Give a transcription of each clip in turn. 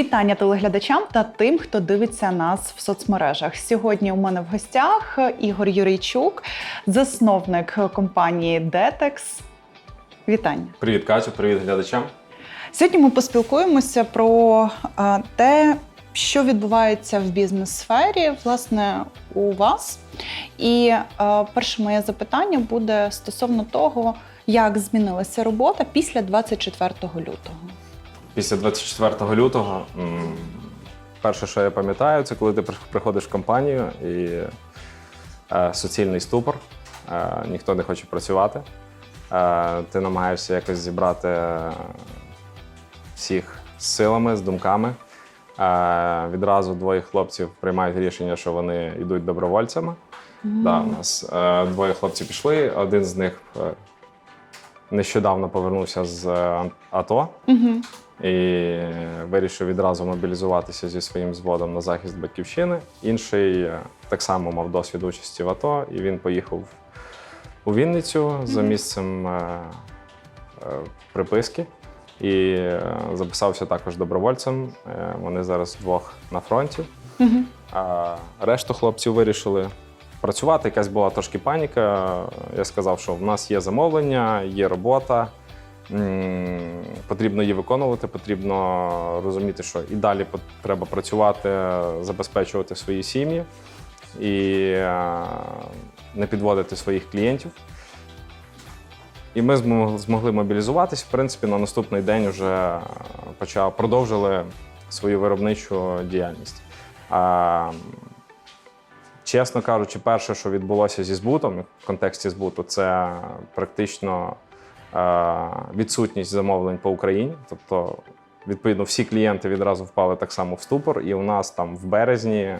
Вітання телеглядачам та тим, хто дивиться нас в соцмережах. Сьогодні у мене в гостях Ігор Юрійчук, засновник компанії Detex. Вітання. Привіт, Катю, привіт глядачам. Сьогодні ми поспілкуємося про те, що відбувається в бізнес-сфері, власне, у вас. І перше моє запитання буде стосовно того, як змінилася робота після 24 лютого. Після 24 лютого м, перше, що я пам'ятаю, це коли ти при- приходиш в компанію і е, суцільний ступор, е, ніхто не хоче працювати. Е, ти намагаєшся якось зібрати е, всіх з силами, з думками. Е, відразу двоє хлопців приймають рішення, що вони йдуть добровольцями. Да, у нас е, двоє хлопців пішли, один з них е, нещодавно повернувся з е, АТО Угу. і вирішив відразу мобілізуватися зі своїм зводом на захист батьківщини. Інший е, так само мав досвід участі в АТО, і він поїхав у Вінницю за місцем е, приписки і записався також добровольцем. Вони зараз вдвох на фронті. Угу. А решту хлопців вирішили працювати. Якась була трошки паніка. Я сказав, що в нас є замовлення, є робота. Потрібно її виконувати, потрібно розуміти, що і далі треба працювати, забезпечувати свої сім'ї і е, не підводити своїх клієнтів. І ми змогли мобілізуватись. В принципі, на наступний день вже почав, продовжили свою виробничу діяльність. Чесно кажучи, перше, що відбулося зі збутом в контексті збуту, це практично е, відсутність замовлень по Україні. Тобто, відповідно, всі клієнти відразу впали так само в ступор, і у нас там в березні е,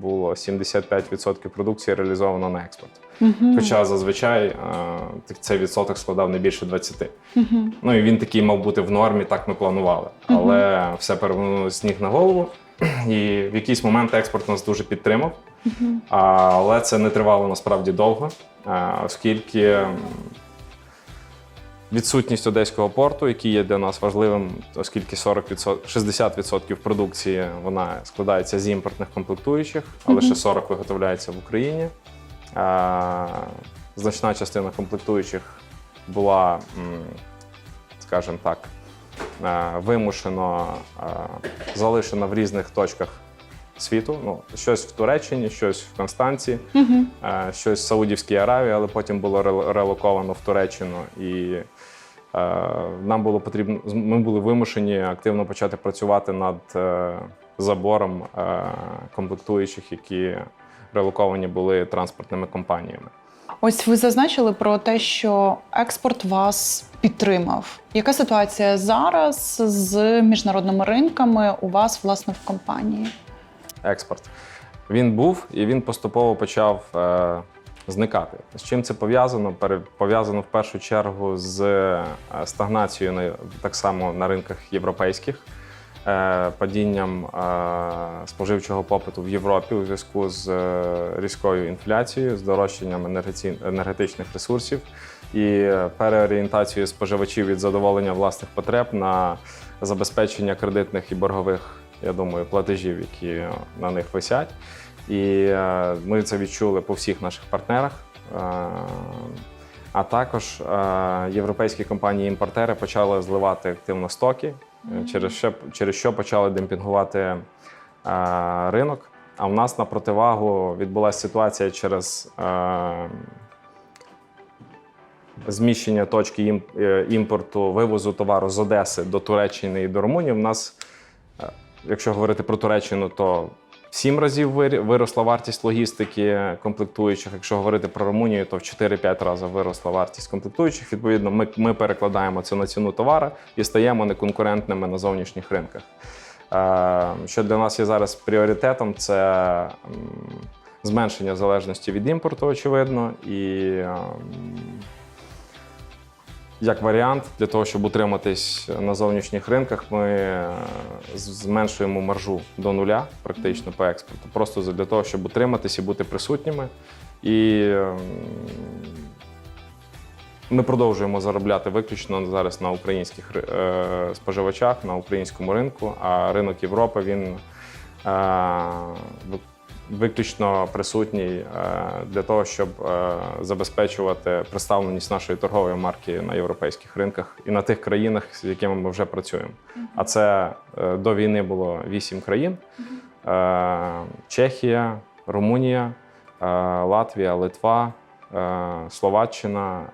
було 75% продукції реалізовано на експорт. Угу. Хоча зазвичай е, цей відсоток складав не більше 20%. Угу. Ну і він такий мав бути в нормі, так ми планували. Мгм. Але все перевернулося з ніг на голову. І в якийсь момент експорт нас дуже підтримав. Угу. Але це не тривало насправді довго, оскільки відсутність одеського порту, який є для нас важливим, оскільки 40%, 60% продукції вона складається з імпортних комплектуючих, а Мгм. лише 40% виготовляється в Україні. Значна частина комплектуючих була, скажімо так, вимушено залишена в різних точках світу. Ну, щось в Туреччині, щось в Констанції, Угу. е, щось в Саудівській Аравії, але потім було релоковано в Туреччину. І е, нам було потрібно, ми були вимушені активно почати працювати над е, забором е, комплектуючих, які релоковані були транспортними компаніями. Ось ви зазначили про те, що експорт вас підтримав. Яка ситуація зараз з міжнародними ринками у вас власне в компанії? Експорт. Він був і він поступово почав е, зникати. З чим це пов'язано? Пов'язано в першу чергу з е, стагнацією на, так само на ринках європейських, е, падінням е, споживчого попиту в Європі у зв'язку з е, різкою інфляцією, здорожчанням енергеці- енергетичних ресурсів і е, переорієнтацією споживачів від задоволення власних потреб на забезпечення кредитних і боргових, я думаю, платежів, які на них висять. І е, ми це відчули по всіх наших партнерах. Е, А також е, європейські компанії-імпортери почали зливати активно стоки, через що, через що почали демпінгувати ринок. А в нас на противагу відбулася ситуація через зміщення точки ім- імпорту вивозу товару з Одеси до Туреччини і до Румунії. У нас, якщо говорити про Туреччину, то 7 разів виросла вартість логістики комплектуючих. Якщо говорити про Румунію, то в 4-5 разів виросла вартість комплектуючих. Відповідно, ми, ми перекладаємо це на ціну товара і стаємо неконкурентними на зовнішніх ринках. Е, Що для нас є зараз пріоритетом, це зменшення залежності від імпорту, очевидно, і ем, як варіант, для того, щоб утриматись на зовнішніх ринках, ми е, зменшуємо маржу до нуля практично по експорту. Просто для того, щоб утриматись і бути присутніми. І ем, Ми продовжуємо заробляти виключно зараз на українських е, споживачах, на українському ринку, а ринок Європи він е, виключно присутній е, для того, щоб е, забезпечувати представленість нашої торгової марки на європейських ринках і на тих країнах, з якими ми вже працюємо. А це е, до війни було вісім країн: Чехія, Румунія, Латвія, Литва, Словаччина,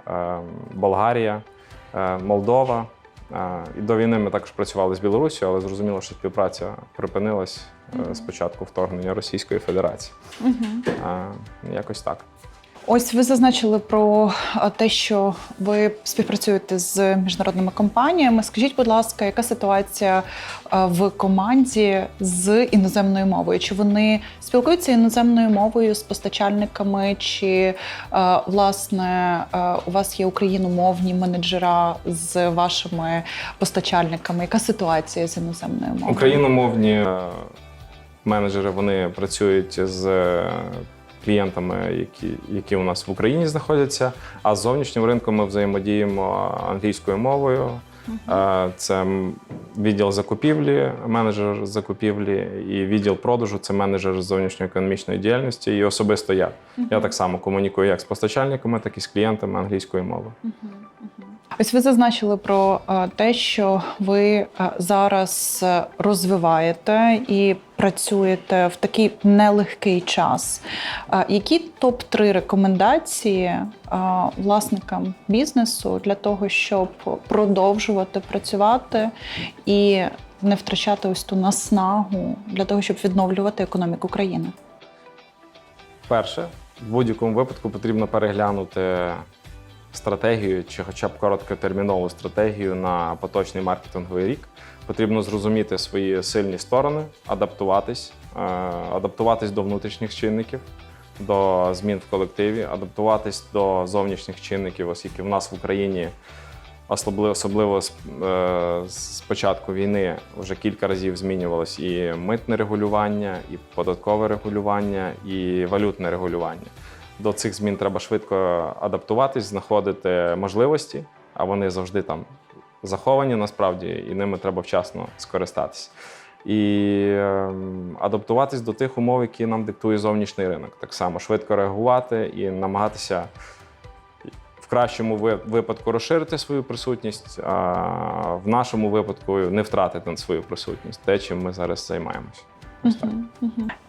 Болгарія, Молдова. І до війни ми також працювали з Білорусі, але зрозуміло, що співпраця припинилась е, з початку вторгнення Російської Федерації. Якось так. Ось ви зазначили про те, що ви співпрацюєте з міжнародними компаніями. Скажіть, будь ласка, яка ситуація в команді з іноземною мовою? Чи вони спілкуються іноземною мовою з постачальниками? Чи власне у вас є україномовні менеджера з вашими постачальниками? Яка ситуація з іноземною мовою? Україномовні е, менеджери вони працюють з е, клієнтами, які, які у нас в Україні знаходяться. А з зовнішнім ринком ми взаємодіємо англійською мовою. Е, Це відділ закупівлі, менеджер закупівлі, і відділ продажу це менеджер зовнішньоекономічної діяльності. І особисто я. Я так само комунікую як з постачальниками, так і з клієнтами англійською мовою. Ось ви зазначили про е, те, що ви е, зараз розвиваєте і працюєте в такий нелегкий час. Які топ 3 рекомендації власникам бізнесу для того, щоб продовжувати працювати і не втрачати ось ту наснагу для того, щоб відновлювати економіку країни? Перше, в будь-якому випадку потрібно переглянути стратегію чи хоча б короткотермінову стратегію на поточний маркетинговий рік. Потрібно зрозуміти свої сильні сторони, адаптуватись, е, адаптуватись до внутрішніх чинників, до змін в колективі, адаптуватись до зовнішніх чинників, оскільки в нас в Україні особливо, е, з початку війни вже кілька разів змінювалось і митне регулювання, і податкове регулювання, і валютне регулювання. До цих змін треба швидко адаптуватись, знаходити можливості, а вони завжди там заховані насправді, і ними треба вчасно скористатися. І ем, адаптуватись до тих умов, які нам диктує зовнішній ринок. Так само швидко реагувати і намагатися в кращому випадку розширити свою присутність, а в нашому випадку не втратити свою присутність, те, чим ми зараз займаємося.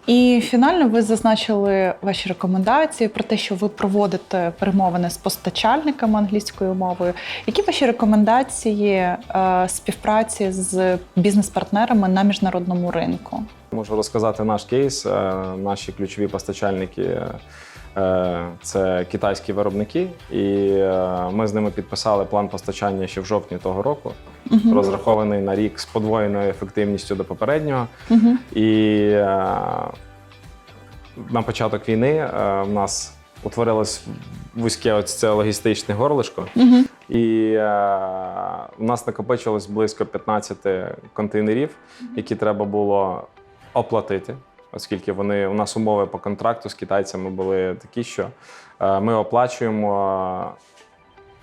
І фінально ви зазначили ваші рекомендації про те, що ви проводите перемовини з постачальниками англійською мовою. Які ваші рекомендації е, співпраці з бізнес-партнерами на міжнародному ринку? Можу розказати наш кейс. Е, Наші ключові постачальники е, це китайські виробники, і е, ми з ними підписали план постачання ще в жовтні того року, розрахований на рік з подвоєною ефективністю до попереднього. Мгм. І е, на початок війни е, в нас утворилось вузьке ось це логістичне горлишко. Мгм. І е, у нас накопичилось близько 15 контейнерів, які треба було оплатити, оскільки вони у нас умови по контракту з китайцями були такі, що е, ми оплачуємо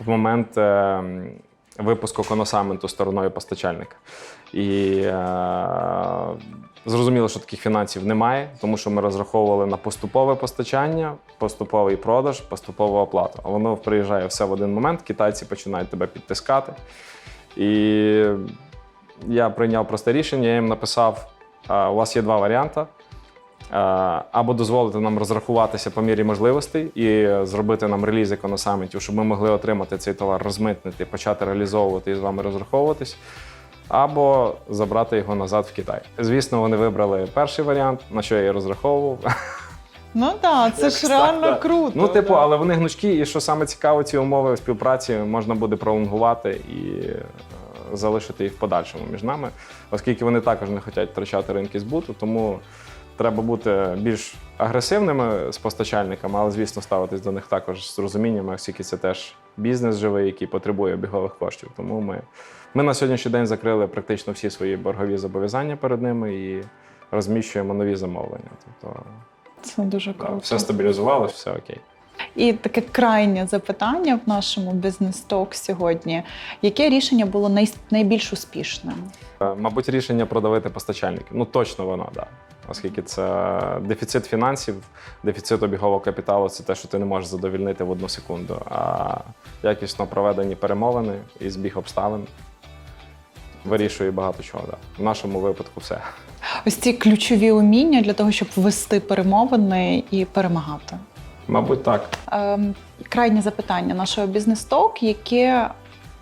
в момент е, випуску коносаменту стороною постачальника. І е, зрозуміло, що таких фінансів немає, тому що ми розраховували на поступове постачання, поступовий продаж, поступову оплату. А воно приїжджає все в один момент, китайці починають тебе підтискати. І я прийняв просте рішення, я їм написав: у вас є два варіанти. А, Або дозволити нам розрахуватися по мірі можливостей і зробити нам реліз еконосамітів, щоб ми могли отримати цей товар, розмитнити, почати реалізовувати і з вами розраховуватись, або забрати його назад в Китай. Звісно, вони вибрали перший варіант, на що я і розраховував. Ну так, це ж реально так, так. круто. Ну, типу, да. але вони гнучкі, і що саме цікаво, ці умови співпраці можна буде пролонгувати і е, залишити їх в подальшому між нами, оскільки вони також не хочуть втрачати ринки збуту, тому треба бути більш агресивними з постачальниками, але, звісно, ставитись до них також з розумінням, оскільки це теж бізнес живий, який потребує бігових коштів. Тому ми, ми на сьогоднішній день закрили практично всі свої боргові зобов'язання перед ними і розміщуємо нові замовлення. Тобто Це дуже круто. все стабілізувалось, все окей. І таке крайнє запитання в нашому бізнес-ток сьогодні: яке рішення було най- найбільш успішним? Е, Мабуть, рішення продавити постачальників. Ну точно воно, так. Да. Оскільки це дефіцит фінансів, дефіцит обігового капіталу це те, що ти не можеш задовільнити в одну секунду. А якісно проведені перемовини і збіг обставин вирішує багато чого. Да. В нашому випадку все. Ось ці ключові уміння для того, щоб вести перемовини і перемагати. Мабуть, так. Ем, крайнє запитання нашого бізнес-ток, яке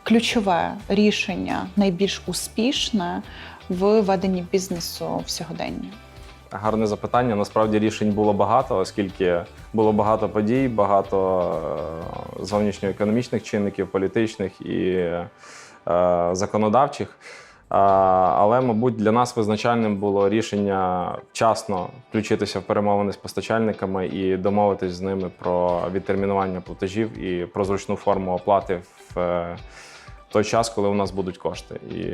ключове рішення найбільш успішне в веденні бізнесу в сьогоденні? Гарне запитання. Насправді рішень було багато, оскільки було багато подій, багато е, зовнішньоекономічних чинників, політичних і е, законодавчих. Але, мабуть, для нас визначальним було рішення вчасно включитися в перемовини з постачальниками і домовитись з ними про відтермінування платежів і про зручну форму оплати в е, той час, коли у нас будуть кошти. І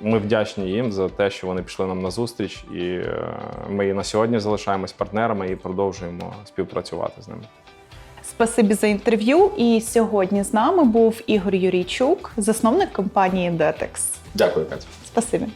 ми вдячні їм за те, що вони пішли нам на зустріч, і е, ми і на сьогодні залишаємось партнерами і продовжуємо співпрацювати з ними. Спасибі за інтерв'ю. І сьогодні з нами був Ігор Юрійчук, засновник компанії Detex. Дякую, Катя. Спасибі.